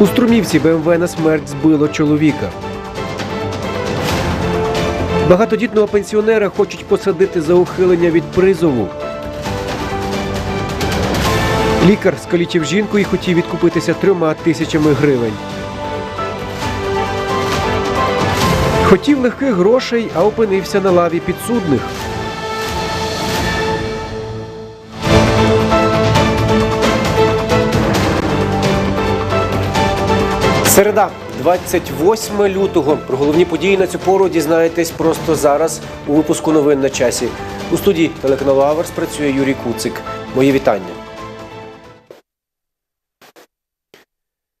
У Струмівці БМВ на смерть збило чоловіка. Багатодітного пенсіонера хочуть посадити за ухилення від призову. Лікар скалічив жінку і хотів відкупитися трьома тисячами гривень. Хотів легких грошей, а опинився на лаві підсудних. Середа, 28 лютого. Про головні події на цю пору дізнаєтесь просто зараз у випуску новин на часі. У студії телеканалу Аверс працює Юрій Куцик. Мої вітання.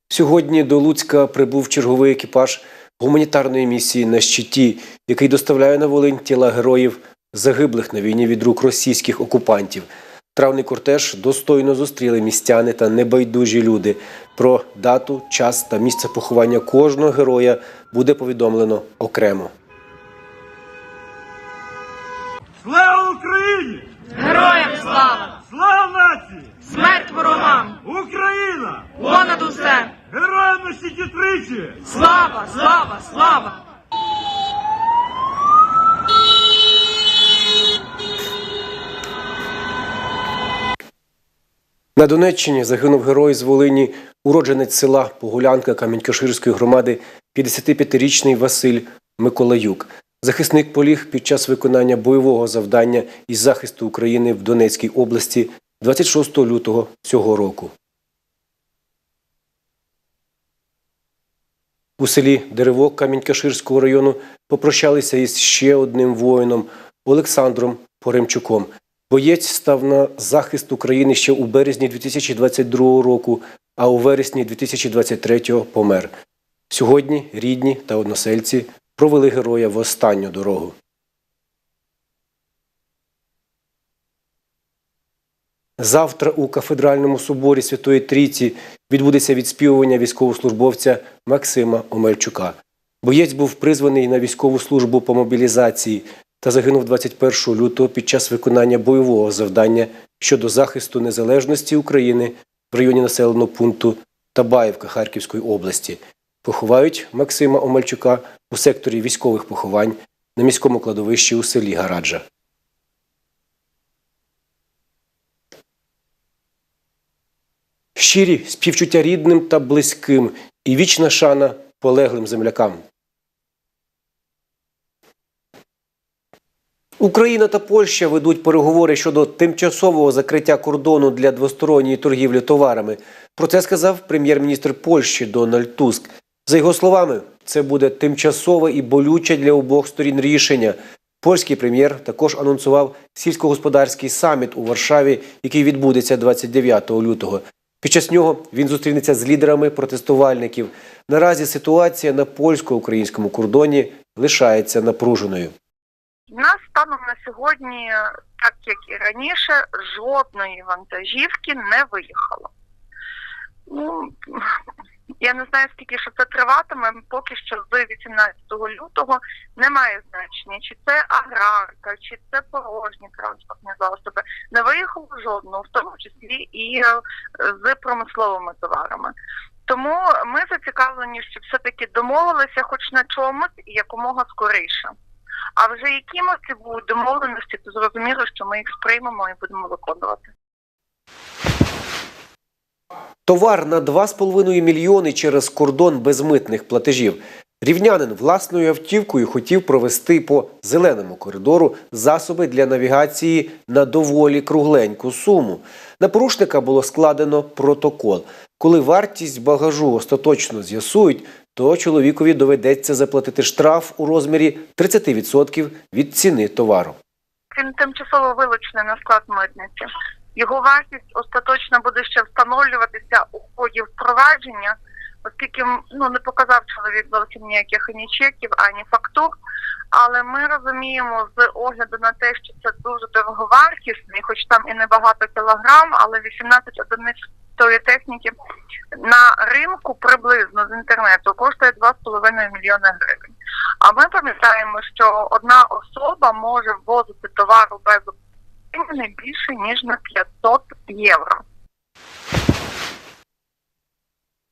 Сьогодні до Луцька прибув черговий екіпаж гуманітарної місії на щиті, який доставляє на Волинь тіла героїв, загиблих на війні від рук російських окупантів. Травний кортеж достойно зустріли містяни та небайдужі люди. Про дату, час та місце поховання кожного героя буде повідомлено окремо. Слава Україні! Героям слава! Слава нації! Смерть ворогам! Україна! Понад усе! Героям на щиті тричі! Слава, слава, слава! На Донеччині загинув герой з Волині, уродженець села Погулянка Камінь-Каширської громади, 55-річний Василь Миколаюк. Захисник поліг під час виконання бойового завдання із захисту України в Донецькій області 26 лютого цього року. У селі Деревок Камінь-Каширського району попрощалися із ще одним воїном Олександром Поремчуком. Боєць став на захист України ще у березні 2022 року, а у вересні 2023 помер. Сьогодні рідні та односельці провели героя в останню дорогу. Завтра у кафедральному соборі Святої Трійці відбудеться відспівування військовослужбовця Максима Омельчука. Боєць був призваний на військову службу по мобілізації та загинув 21 лютого під час виконання бойового завдання щодо захисту незалежності України в районі населеного пункту Табаївка Харківської області. Поховають Максима Омельчука у секторі військових поховань на міському кладовищі у селі Гараджа. Щирі співчуття рідним та близьким і вічна шана полеглим землякам. Україна та Польща ведуть переговори щодо тимчасового закриття кордону для двосторонньої торгівлі товарами. Про це сказав прем'єр-міністр Польщі Дональд Туск. За його словами, це буде тимчасове і болюче для обох сторін рішення. Польський прем'єр також анонсував сільськогосподарський саміт у Варшаві, який відбудеться 29 лютого. Під час нього він зустрінеться з лідерами протестувальників. Наразі ситуація на польсько-українському кордоні лишається напруженою. Нас станом на сьогодні, так як і раніше, жодної вантажівки не виїхало. Ну, я не знаю, скільки що це триватиме. Поки що з 18 лютого немає значення, чи це аграрка, чи це порожні транспортні засоби. Не виїхало жодного, в тому числі і е, з промисловими товарами. Тому ми зацікавлені, щоб все-таки домовилися хоч на чомусь і якомога скоріше. А вже якимось це будуть домовленості, то зрозуміло, що ми їх сприймемо і будемо виконувати. Товар на 2,5 мільйони через кордон без митних платежів. Рівнянин власною автівкою хотів провести по зеленому коридору засоби для навігації на доволі кругленьку суму. На порушника було складено протокол. Коли вартість багажу остаточно з'ясують, то чоловікові доведеться заплатити штраф у розмірі 30% від ціни товару. Він тимчасово вилучений на склад митниці. Його вартість остаточно буде ще встановлюватися у ході впровадження, оскільки ну не показав чоловік зовсім ніяких ані чеків, ані фактур. Але ми розуміємо з огляду на те, що це дуже дороговартісний, хоч там і небагато кілограм, але 18 одиниць тої техніки на ринку приблизно з інтернету коштує 2,5 мільйони гривень. А ми пам'ятаємо, що одна особа може ввозити товару без не більше ніж на 500 євро.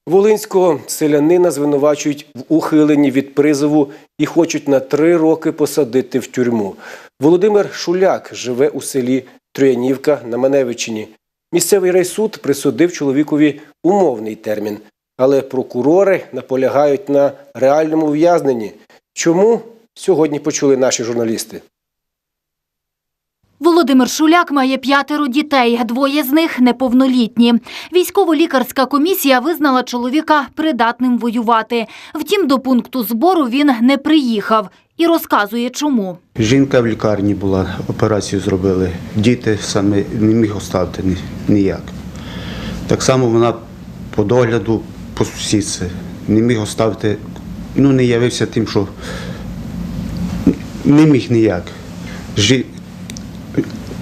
Волинського селянина звинувачують в ухиленні від призову і хочуть на три роки посадити в тюрму. Володимир Шуляк живе у селі Троянівка на Маневичині. Місцевий райсуд присудив чоловікові умовний термін, але прокурори наполягають на реальному ув'язненні. Чому сьогодні почули наші журналісти? Володимир Шуляк має п'ятеро дітей, двоє з них неповнолітні. Військово-лікарська комісія визнала чоловіка придатним воювати. Втім, до пункту збору він не приїхав і розказує, чому. Жінка в лікарні була, операцію зробили. Діти саме не міг оставити ні- ніяк. Так само вона по догляду, по сусідці не міг оставити, ну не явився тим, що не міг ніяк.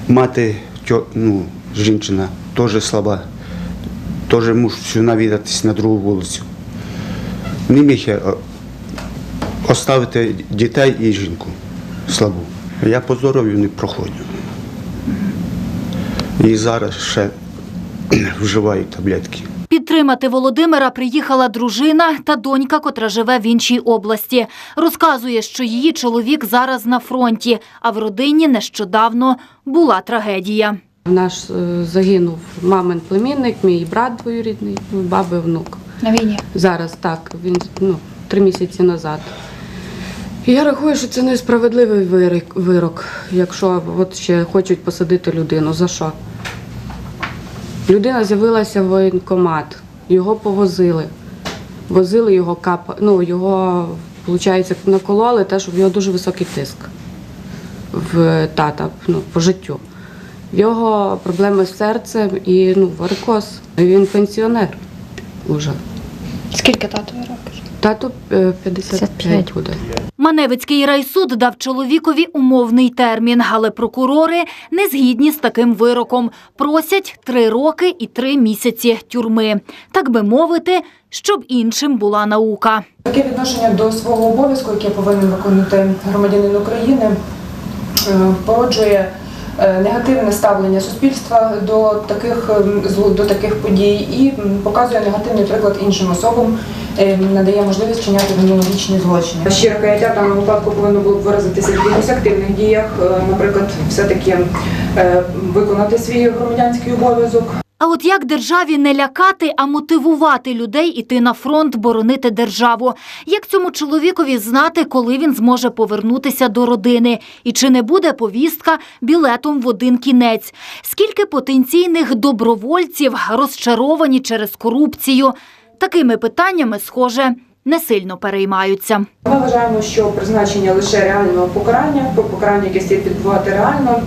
Мати, ну, жінчина, теж слаба, теж мушу навідатись на другу вулицю. Не міг я оставити дітей і жінку слабу. Я по здоров'ю не проходжу. І зараз ще вживаю таблетки. Підтримати Володимира приїхала дружина та донька, котра живе в іншій області. Розказує, що її чоловік зараз на фронті, а в родині нещодавно була трагедія. Наш е, загинув мамин племінник, мій брат двоюрідний, ну, баби внук. На війні. Зараз так, він ну, три місяці назад. Я рахую, що це несправедливий вирок, вирок, якщо от ще хочуть посадити людину. За що? Людина з'явилася в воєнкомат, його повозили. Возили його капа, ну його, виходить, накололи те, що в нього дуже високий тиск в тата ну, по життю. В його проблеми з серцем і ну, варикоз. Він пенсіонер уже. Скільки татові років? Тату е, 55 буде. Маневицький райсуд дав чоловікові умовний термін, але прокурори не згідні з таким вироком. Просять три роки і три місяці тюрми. Так би мовити, щоб іншим була наука. Таке відношення до свого обов'язку, яке повинен виконувати громадянин України, е, породжує е, негативне ставлення суспільства до таких ем, до таких подій і показує негативний приклад іншим особам, е, надає можливість чиняти аналогічні злочини. Щире каяття даному випадку повинно було виразитися в якихось активних діях, е, наприклад, все-таки е, виконати свій громадянський обов'язок, А от як державі не лякати, а мотивувати людей іти на фронт, боронити державу? Як цьому чоловікові знати, коли він зможе повернутися до родини? І чи не буде повістка білетом в один кінець? Скільки потенційних добровольців розчаровані через корупцію? Такими питаннями, схоже, не сильно переймаються. Ми вважаємо, що призначення лише реального покарання, по покарання, яке слід відбувати реально,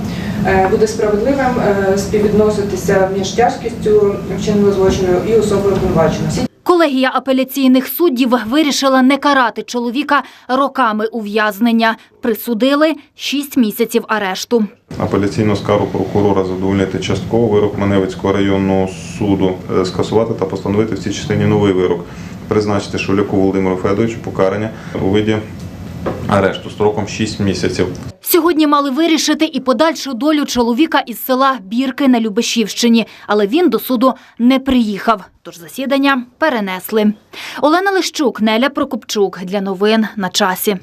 буде справедливим е, співвідноситися між тяжкістю вчиненого злочину і особою обвинуваченого. Всі Колегія апеляційних суддів вирішила не карати чоловіка роками ув'язнення. Присудили 6 місяців арешту. Апеляційну скаргу прокурора задовольнити частково вирок Маневицького районного суду, е, скасувати та постановити в цій частині новий вирок, призначити Шуляку Володимиру Федоровичу покарання у виді арешту строком 6 місяців. Сьогодні мали вирішити і подальшу долю чоловіка із села Бірки на Любешівщині, але він до суду не приїхав, тож засідання перенесли. Олена Лищук, Неля Прокопчук для новин на часі.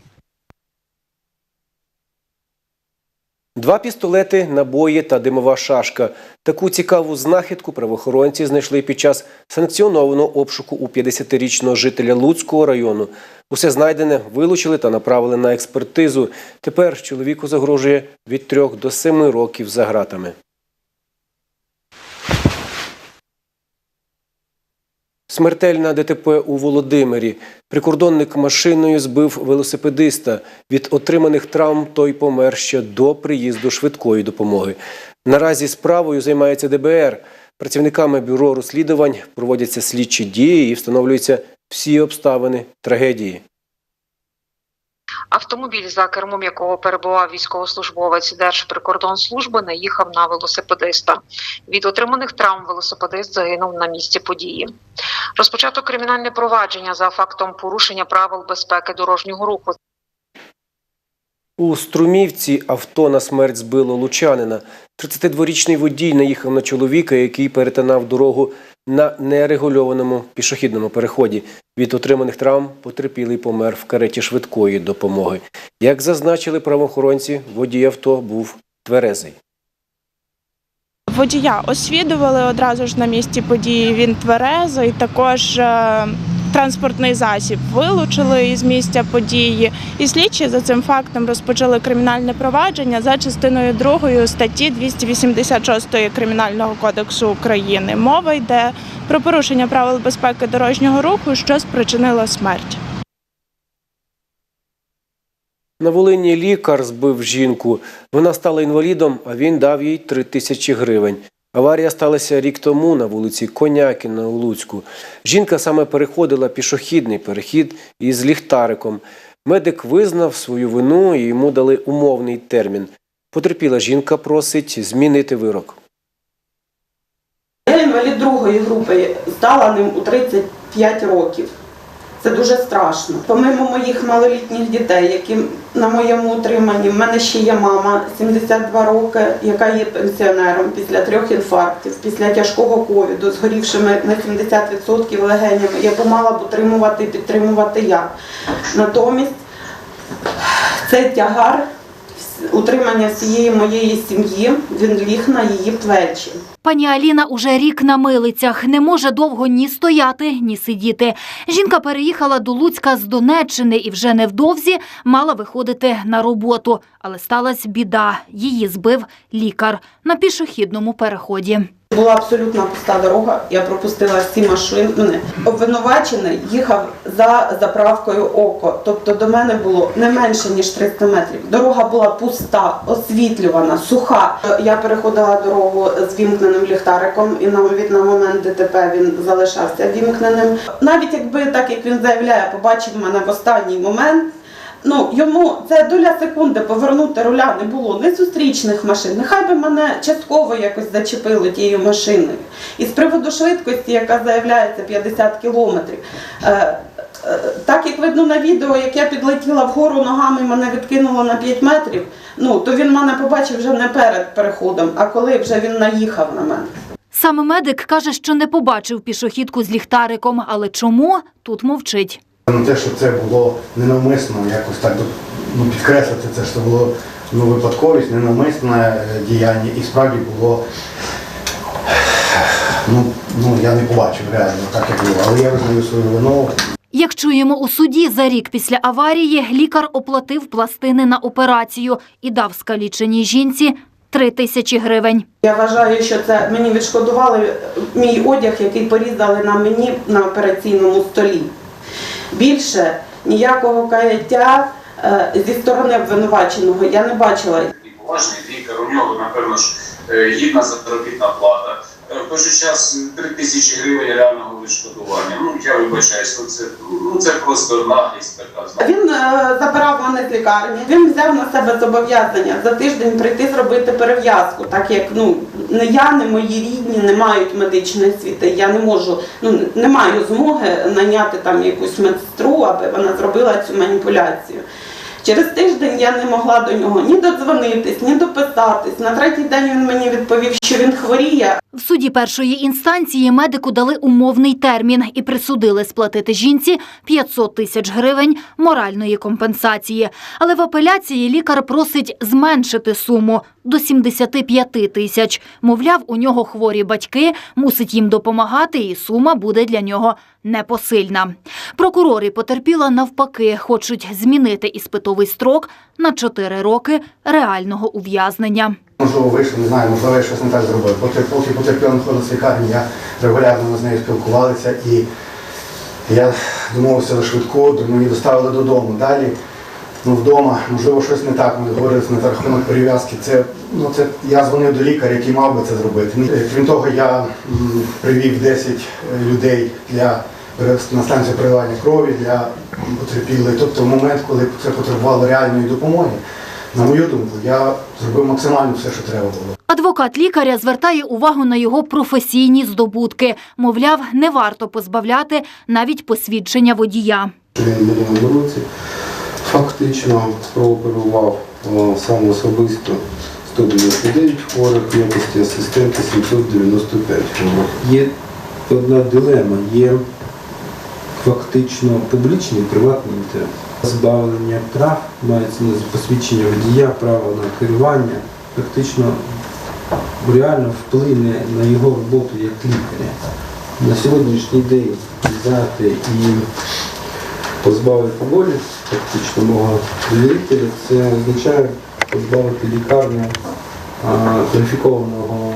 Два пістолети, набої та димова шашка. Таку цікаву знахідку правоохоронці знайшли під час санкціонованого обшуку у 50-річного жителя Луцького району. Усе знайдене вилучили та направили на експертизу. Тепер чоловіку загрожує від трьох до семи років за ґратами. Смертельна ДТП у Володимирі. Прикордонник машиною збив велосипедиста. Від отриманих травм той помер ще до приїзду швидкої допомоги. Наразі справою займається ДБР. Працівниками бюро розслідувань проводяться слідчі дії і встановлюються всі обставини трагедії. Автомобіль, за кермом якого перебував військовослужбовець Держприкордонслужби, наїхав на велосипедиста. Від отриманих травм велосипедист загинув на місці події. Розпочато кримінальне провадження за фактом порушення правил безпеки дорожнього руху. У Струмівці авто на смерть збило лучанина. 32-річний водій наїхав на чоловіка, який перетинав дорогу на нерегульованому пішохідному переході. Від отриманих травм потерпілий помер в кареті швидкої допомоги. Як зазначили правоохоронці, водій авто був тверезий. Водія освідували одразу ж на місці події. Він тверезий. Також е, транспортний засіб вилучили із місця події. І слідчі за цим фактом розпочали кримінальне провадження за частиною 2 статті 286 Кримінального кодексу України. Мова йде про порушення правил безпеки дорожнього руху, що спричинило смерть. На Волині лікар збив жінку. Вона стала інвалідом, а він дав їй три тисячі гривень. Аварія сталася рік тому на вулиці Конякіна у Луцьку. Жінка саме переходила пішохідний перехід із ліхтариком. Медик визнав свою вину і йому дали умовний термін. Потерпіла жінка просить змінити вирок. Я інвалід другої групи, стала ним у 35 років. Це дуже страшно. Помимо моїх малолітніх дітей, які на моєму утриманні, в мене ще є мама 72 роки, яка є пенсіонером після трьох інфарктів, після тяжкого ковіду, згорівшими на 70% легенями, яку мала б утримувати і підтримувати я. Натомість цей тягар утримання всієї моєї сім'ї, він ліг на її плечі. Пані Аліна уже рік на милицях, не може довго ні стояти, ні сидіти. Жінка переїхала до Луцька з Донеччини і вже невдовзі мала виходити на роботу. Але сталася біда. Її збив лікар на пішохідному переході. Була абсолютно пуста дорога, я пропустила всі машини. Обвинувачений їхав за заправкою око, тобто до мене було не менше ніж 300 метрів. Дорога була пуста, освітлювана, суха. Я переходила дорогу з вімкненим ліхтариком, і навіть на момент ДТП він залишався вімкненим. Навіть якби так як він заявляє, побачив мене в останній момент. Ну, йому це доля секунди повернути руля не було, не зустрічних машин. Нехай би мене частково якось зачепило тією машиною. І з приводу швидкості, яка заявляється 50 кілометрів. Е, е, так як видно на відео, як я підлетіла вгору ногами, і мене відкинуло на 5 метрів, ну то він мене побачив вже не перед переходом, а коли вже він наїхав на мене. Саме медик каже, що не побачив пішохідку з ліхтариком, але чому тут мовчить. Ну, те, що це було ненавмисно, якось так ну, підкреслити, це що було ну, випадковість, ненавмисне е, діяння і справді було. Ну, ну я не побачив реально так, як було, але я визнаю свою вину. Як чуємо у суді, за рік після аварії лікар оплатив пластини на операцію і дав скаліченій жінці три тисячі гривень. Я вважаю, що це мені відшкодували мій одяг, який порізали на мені на операційному столі. Більше ніякого каяття е, зі сторони обвинуваченого я не бачила. і поважний лікар, у нього, напевно ж, е, гідна заробітна плата. В час 3 тисячі гривень реального відшкодування. Ну, я вибачаюсь, ну це, ну, це просто наглість така. Він е, забирав мене з лікарні. Він взяв на себе зобов'язання за тиждень прийти зробити перев'язку, так як ну не я, не мої рідні не мають медичної освіти. Я не можу, ну не маю змоги наняти там якусь медсестру, аби вона зробила цю маніпуляцію. Через тиждень я не могла до нього ні додзвонитись, ні дописатись. На третій день він мені відповів, що він хворіє, В суді першої інстанції медику дали умовний термін і присудили сплатити жінці 500 тисяч гривень моральної компенсації. Але в апеляції лікар просить зменшити суму до 75 тисяч. Мовляв, у нього хворі батьки, мусить їм допомагати, і сума буде для нього непосильна. Прокурори потерпіла навпаки, хочуть змінити іспитовий строк на 4 роки реального ув'язнення. Можливо, вийшов, не знаю, можливо, я щось не так зробив. Поки потерпіла знаходилась в лікарні, я регулярно з нею спілкувалися і я домовився за швидку, мені доставили додому. Далі, ну вдома, можливо, щось не так. Ми говорили на рахунок перев'язки. Це, ну, це я дзвонив до лікаря, який мав би це зробити. Ну, Крім того, я привів 10 людей для на станцію переливання крові для потерпілих. Тобто в момент, коли це потребувало реальної допомоги, на мою думку, я зробив максимально все, що треба було. Адвокат лікаря звертає увагу на його професійні здобутки. Мовляв, не варто позбавляти навіть посвідчення водія. Він минулому році фактично прооперував е, сам особисто 199 хворих, в якості асистента 795 хворих. Є одна дилема. Є фактично публічний і приватний інтерес. Позбавлення прав мається на посвідчення водія, право на керування, фактично реально вплине на його роботу як лікаря. На сьогоднішній день взяти і позбавити волі фактично мого довірителя, це означає позбавити лікарню кваліфікованого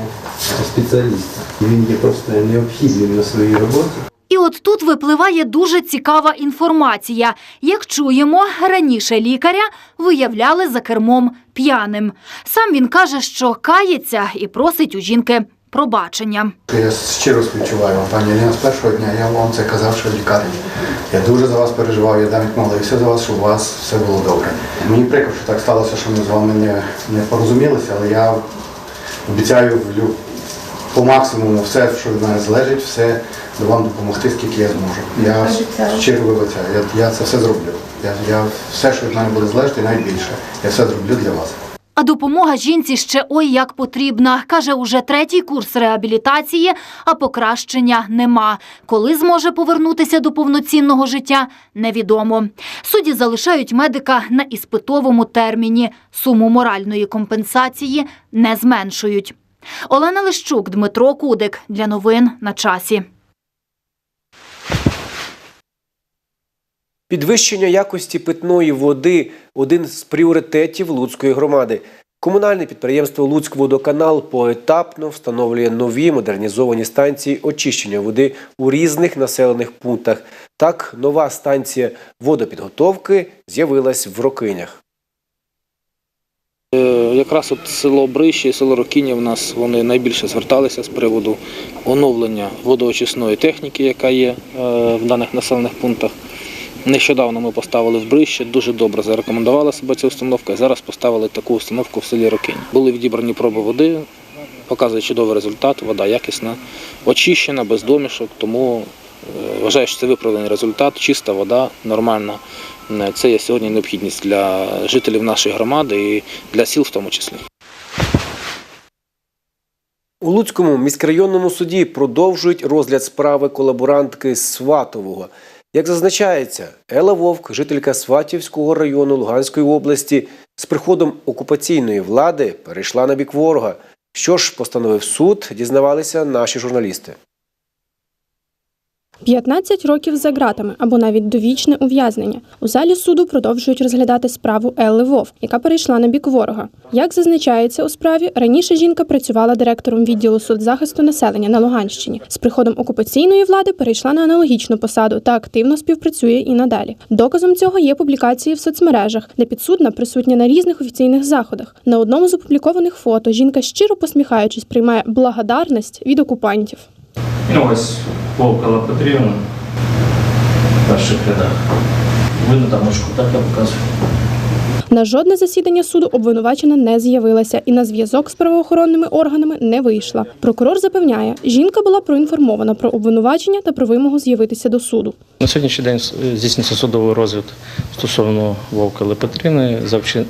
спеціаліста. Він є просто необхідним на своїй роботі. І от тут випливає дуже цікава інформація. Як чуємо, раніше лікаря виявляли за кермом п'яним. Сам він каже, що кається і просить у жінки пробачення. Я щиро співчуваю вам, пані Аліна, з першого дня я вам це казав, що в лікарні. Я дуже за вас переживав, я навіть молився за вас, щоб у вас все було добре. Мені прикро, що так сталося, що ми з вами не, не порозумілися, але я обіцяю по максимуму все, що від мене залежить, все до вам допомогти, скільки я зможу. Я щиро вибачаю, я, я це все зроблю. Я, я все, що від мене буде залежати, навіть більше, я все зроблю для вас. А допомога жінці ще ой як потрібна. Каже, уже третій курс реабілітації, а покращення нема. Коли зможе повернутися до повноцінного життя, невідомо. Судді залишають медика на іспитовому терміні. Суму моральної компенсації не зменшують. Олена Лищук, Дмитро Кудик. Для новин на часі. Підвищення якості питної води один з пріоритетів Луцької громади. Комунальне підприємство Луцькводоканал поетапно встановлює нові модернізовані станції очищення води у різних населених пунктах. Так, нова станція водопідготовки з'явилась в Рокинях. Е, Якраз от село Брище і село Рокіння в нас вони найбільше зверталися з приводу оновлення водоочисної техніки, яка є е, в даних населених пунктах. Нещодавно ми поставили в Брище, дуже добре зарекомендувала себе ця установка. Зараз поставили таку установку в селі Рокінь. Були відібрані проби води, показує чудовий результат, вода якісна, очищена, без домішок, тому е, вважаю, що це виправданий результат, чиста вода, нормальна. Е, Це є сьогодні необхідність для жителів нашої громади і для сіл в тому числі. У Луцькому міськрайонному суді продовжують розгляд справи колаборантки Сватового. Як зазначається, Ела Вовк, жителька Сватівського району Луганської області, з приходом окупаційної влади перейшла на бік ворога. Що ж постановив суд, дізнавалися наші журналісти. 15 років за ґратами або навіть довічне ув'язнення. У залі суду продовжують розглядати справу Елли Вов, яка перейшла на бік ворога. Як зазначається у справі, раніше жінка працювала директором відділу соцзахисту населення на Луганщині. З приходом окупаційної влади перейшла на аналогічну посаду та активно співпрацює і надалі. Доказом цього є публікації в соцмережах, де підсудна присутня на різних офіційних заходах. На одному з опублікованих фото жінка щиро посміхаючись приймає благодарність від окупантів. Ну, ось Вовка Алла Петрівна в перших рядах. Видно там так я показую. На жодне засідання суду обвинувачена не з'явилася і на зв'язок з правоохоронними органами не вийшла. Прокурор запевняє, жінка була проінформована про обвинувачення та про вимогу з'явитися до суду. На сьогоднішній день е, здійснюється судовий розгляд стосовно Вовка Алли Петрівни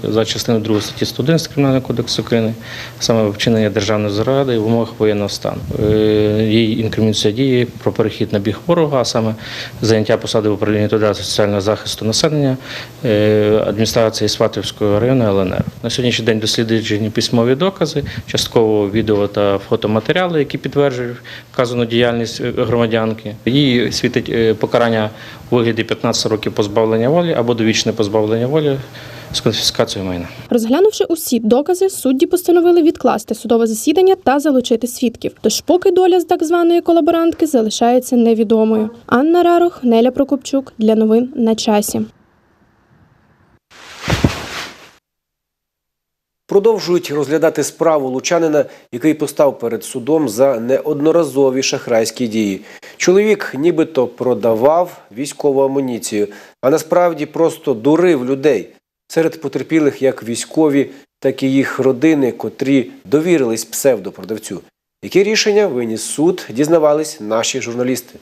за, частиною 2 статті 111 Кримінального кодексу України, саме вчинення державної зради в умовах воєнного стану. Е, Їй інкримінуються дії про перехід на біг ворога, а саме заняття посади в управлінні та соціального захисту населення е, адміністрації Сватівського району ЛНР. На сьогоднішній день досліджені письмові докази, частково відео та фотоматеріали, які підтверджують вказану діяльність е, громадянки. Їй світить е, покарання у вигляді 15 років позбавлення волі або довічне позбавлення волі з конфіскацією майна. Розглянувши усі докази, судді постановили відкласти судове засідання та залучити свідків. Тож поки доля з так званої колаборантки залишається невідомою. Анна Рарух, Неля Прокопчук для новин на часі. Продовжують розглядати справу лучанина, який постав перед судом за неодноразові шахрайські дії. Чоловік нібито продавав військову амуніцію, а насправді просто дурив людей. Серед потерпілих як військові, так і їх родини, котрі довірились псевдопродавцю. Які рішення виніс суд, дізнавались наші журналісти.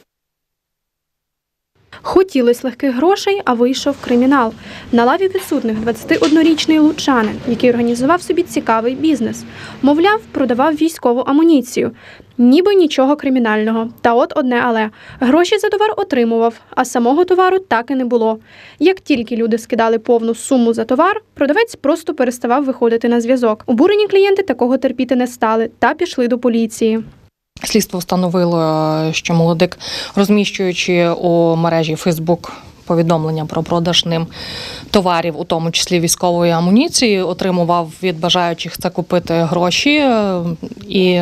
Хотілось легких грошей, а вийшов кримінал. На лаві підсудних 21-річний лучанин, який організував собі цікавий бізнес. Мовляв, продавав військову амуніцію. Ніби нічого кримінального. Та от одне але гроші за товар отримував, а самого товару так і не було. Як тільки люди скидали повну суму за товар, продавець просто переставав виходити на зв'язок. Обурені клієнти такого терпіти не стали та пішли до поліції. Слідство встановило, що молодик, розміщуючи у мережі Фейсбук повідомлення про продаж ним товарів, у тому числі військової амуніції, отримував від бажаючих це купити гроші і,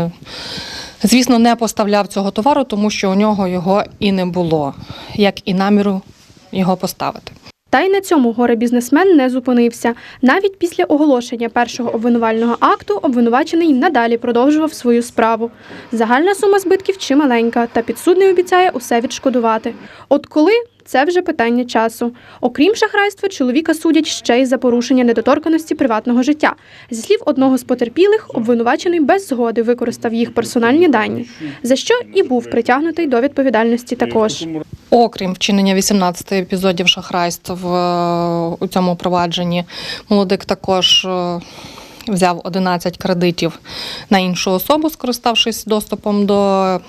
звісно, не поставляв цього товару, тому що у нього його і не було, як і наміру його поставити. Та й на цьому горе-бізнесмен не зупинився. Навіть після оголошення першого обвинувального акту обвинувачений надалі продовжував свою справу. Загальна сума збитків чималенька, та підсудний обіцяє усе відшкодувати. От коли це вже питання часу. Окрім шахрайства, чоловіка судять ще й за порушення недоторканості приватного життя. Зі слів одного з потерпілих, обвинувачений без згоди використав їх персональні дані, за що і був притягнутий до відповідальності також. Окрім вчинення 18 епізодів шахрайств е, у цьому провадженні, молодик також е, взяв 11 кредитів на іншу особу, скориставшись доступом до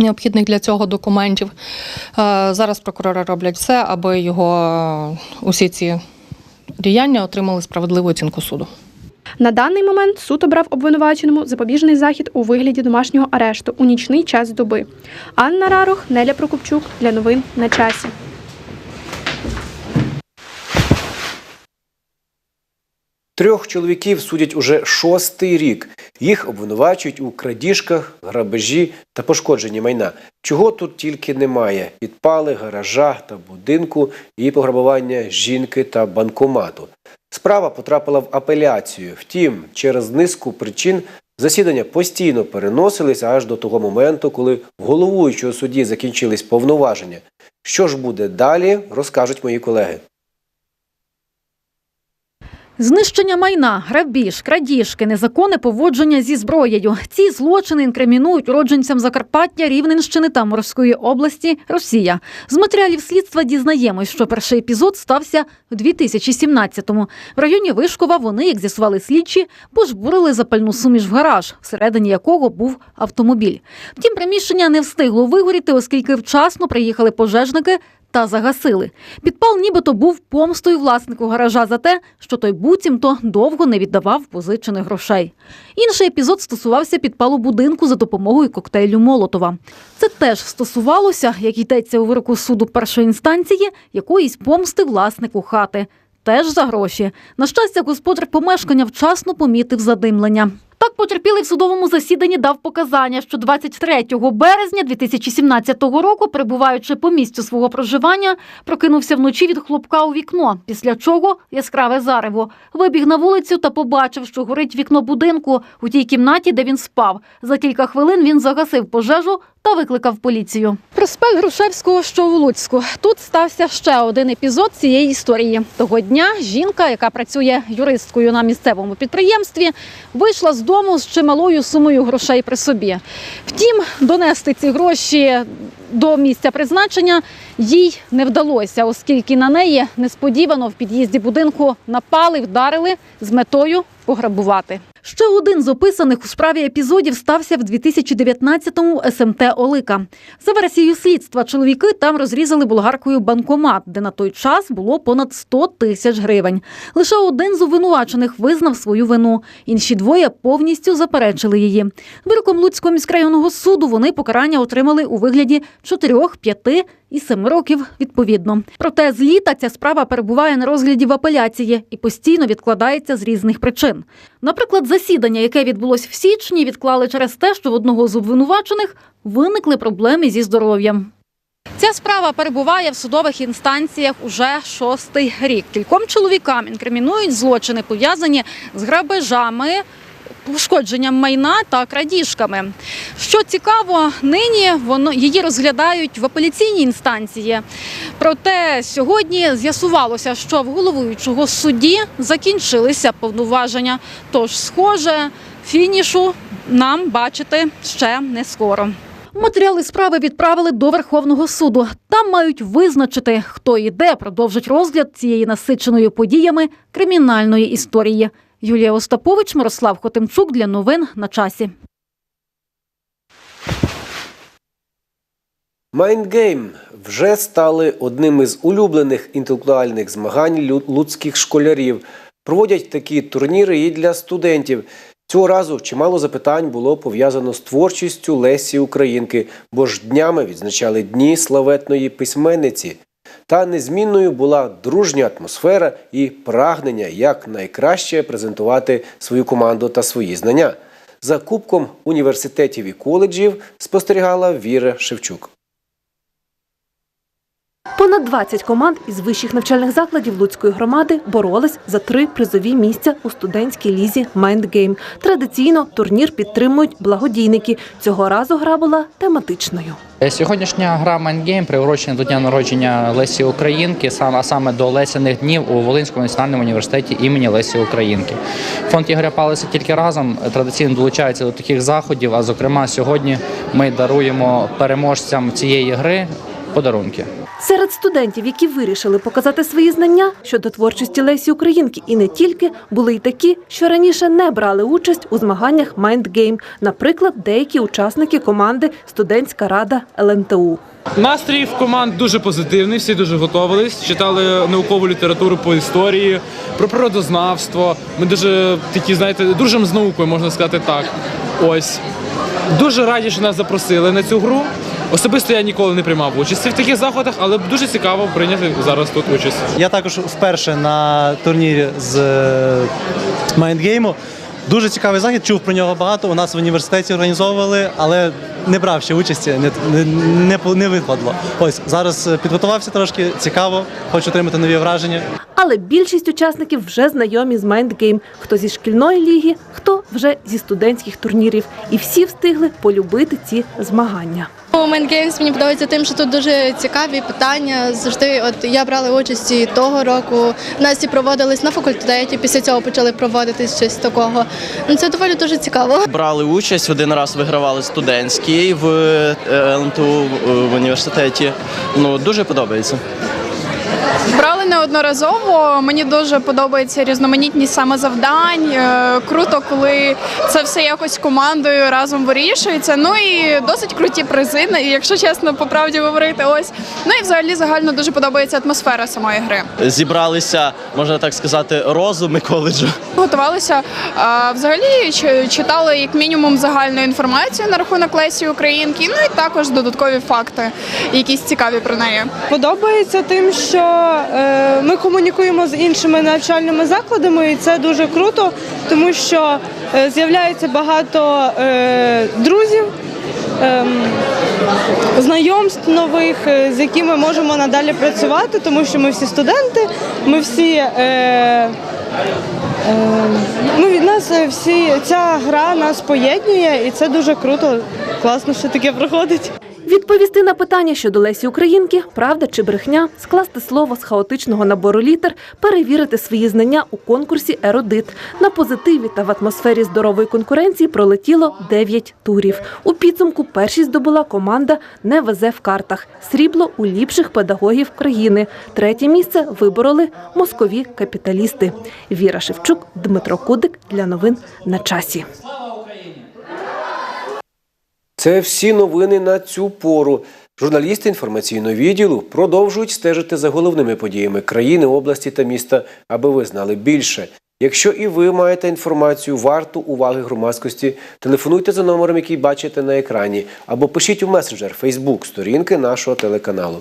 необхідних для цього документів. Е, Зараз прокурори роблять все, аби його усі ці діяння отримали справедливу оцінку суду. На даний момент суд обрав обвинуваченому запобіжний захід у вигляді домашнього арешту у нічний час доби. Анна Рарох, Неля Прокопчук для новин на часі. Трьох чоловіків судять уже шостий рік. Їх обвинувачують у крадіжках, грабежі та пошкодженні майна. Чого тут тільки немає: підпали гаража та будинку і пограбування жінки та банкомату. Справа потрапила в апеляцію. Втім, через низку причин засідання постійно переносилися аж до того моменту, коли головуючого судді закінчились повноваження. Що ж буде далі, розкажуть мої колеги. Знищення майна, грабіж, крадіжки, незаконне поводження зі зброєю. Ці злочини інкримінують уродженцям Закарпаття, Рівненщини та Морської області Росія. З матеріалів слідства дізнаємось, що перший епізод стався у 2017-му. В районі Вишкова вони, як з'ясували слідчі, пожбурили запальну суміш в гараж, всередині якого був автомобіль. Втім, приміщення не встигло вигоріти, оскільки вчасно приїхали пожежники та загасили. Підпал нібито був помстою власнику гаража за те, що той буцімто довго не віддавав позичених грошей. Інший епізод стосувався підпалу будинку за допомогою коктейлю Молотова. Це теж стосувалося, як йдеться у вироку суду першої інстанції, якоїсь помсти власнику хати. Теж за гроші. На щастя, господар помешкання вчасно помітив задимлення. Потерпілий в судовому засіданні дав показання, що 23 березня 2017 року, перебуваючи по місцю свого проживання, прокинувся вночі від хлопка у вікно, після чого яскраве зарево. Вибіг на вулицю та побачив, що горить вікно будинку у тій кімнаті, де він спав. За кілька хвилин він загасив пожежу та викликав поліцію. Проспект Грушевського, що у Луцьку. Тут стався ще один епізод цієї історії. Того дня жінка, яка працює юристкою на місцевому підприємстві, вийшла з дому з чималою сумою грошей при собі. Втім, донести ці гроші до місця призначення їй не вдалося, оскільки на неї несподівано в під'їзді будинку напали, вдарили з метою пограбувати. Ще один з описаних у справі епізодів стався в 2019-му СМТ Олика. За версією слідства, чоловіки там розрізали болгаркою банкомат, де на той час було понад 100 тисяч гривень. Лише один з обвинувачених визнав свою вину. Інші двоє повністю заперечили її. Вироком Луцького міськрайонного суду вони покарання отримали у вигляді 4, 5 і 7 років відповідно. Проте з літа ця справа перебуває на розгляді в апеляції і постійно відкладається з різних причин. Наприклад, засідання, яке відбулось в січні, відклали через те, що в одного з обвинувачених виникли проблеми зі здоров'ям. Ця справа перебуває в судових інстанціях уже шостий рік. Кільком чоловікам інкримінують злочини, пов'язані з грабежами, пошкодженням майна та крадіжками. Що цікаво, нині воно її розглядають в апеляційній інстанції. Проте сьогодні з'ясувалося, що в головуючого судді закінчилися повноваження. Тож, схоже, фінішу нам бачити ще не скоро. Матеріали справи відправили до Верховного суду. Там мають визначити, хто і де продовжить розгляд цієї насиченої подіями кримінальної історії. Юлія Остапович, Мирослав Хотимчук для новин на часі. Майндгейм вже стали одним із улюблених інтелектуальних змагань луцьких школярів. Проводять такі турніри і для студентів. Цього разу чимало запитань було пов'язано з творчістю Лесі Українки, бо ж днями відзначали дні славетної письменниці. Та незмінною була дружня атмосфера і прагнення як найкраще презентувати свою команду та свої знання. За кубком університетів і коледжів спостерігала Віра Шевчук. Понад 20 команд із вищих навчальних закладів Луцької громади боролись за три призові місця у студентській лізі «Майндгейм». Традиційно турнір підтримують благодійники. Цього разу гра була тематичною. Сьогоднішня гра «Майндгейм» приурочена до дня народження Лесі Українки, а саме до Лесяних днів у Волинському національному університеті імені Лесі Українки. Фонд Ігоря Палеса тільки разом традиційно долучається до таких заходів. А зокрема, сьогодні ми даруємо переможцям цієї гри подарунки. Серед студентів, які вирішили показати свої знання щодо творчості Лесі Українки, і не тільки, були й такі, що раніше не брали участь у змаганнях «Майндгейм». Наприклад, деякі учасники команди «Студентська рада ЛНТУ». Настрій в команд дуже позитивний, всі дуже готувались, читали наукову літературу по історії, про природознавство. Ми дуже такі, знаєте, дружимо з наукою, можна сказати так. Ось. Дуже раді, що нас запросили на цю гру. Особисто я ніколи не приймав участі в таких заходах, але дуже цікаво прийняти зараз тут участь. Я також вперше на турнірі з е, майндгейму. Дуже цікавий захід, чув про нього багато. У нас в університеті організовували, але не брав ще участі, не, не, не, випадло. Ось зараз е, підготувався трошки, цікаво, хочу отримати нові враження. Але більшість учасників вже знайомі з «Майндгейм». Хто зі шкільної ліги, хто вже зі студентських турнірів. І всі встигли полюбити ці змагання. Moment Games мені подобається тим, що тут дуже цікаві питання. Завжди, от я брала участь і того року. У нас і проводились на факультеті. Після цього почали проводитись щось такого. Ну це доволі дуже цікаво. Брали участь один раз вигравали студентський в е, ЛНТУ в університеті. Ну дуже подобається. Брали неодноразово. Мені дуже подобається різноманітність саме завдань. Е, Круто, коли це все якось командою разом вирішується. Ну і досить круті призи, якщо чесно, по правді говорити. Ось ну і взагалі загально дуже подобається атмосфера самої гри. Зібралися, можна так сказати, розуми коледжу. Готувалися взагалі чи- читали як мінімум загальну інформацію на рахунок Лесі Українки. Ну і також додаткові факти, якісь цікаві про неї. Подобається тим, що е, ми комунікуємо з іншими навчальними закладами, і це дуже круто, тому що е, з'являється багато е, друзів. ем, Знайомств нових, е, з якими можемо надалі працювати, тому що ми всі студенти, ми всі ну, від нас е, всі ця гра нас поєднує, і це дуже круто, класно, що таке проходить. Відповісти на питання щодо Лесі Українки, правда чи брехня, скласти слово з хаотичного набору літер, перевірити свої знання у конкурсі Еродит. На позитиві та в атмосфері здорової конкуренції пролетіло 9 турів. У підсумку першість здобула команда «Не везе в картах. Срібло у ліпших педагогів країни. Третє місце вибороли москові капіталісти. Віра Шевчук, Дмитро Кудик для новин на часі. Це всі новини на цю пору. Журналісти інформаційного відділу продовжують стежити за головними подіями країни, області та міста, аби ви знали більше. Якщо і ви маєте інформацію варту уваги громадськості, телефонуйте за номером, який бачите на екрані, або пишіть у месенджер Facebook сторінки нашого телеканалу.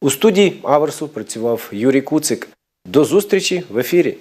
У студії Аверсу працював Юрій Куцик. До зустрічі в ефірі.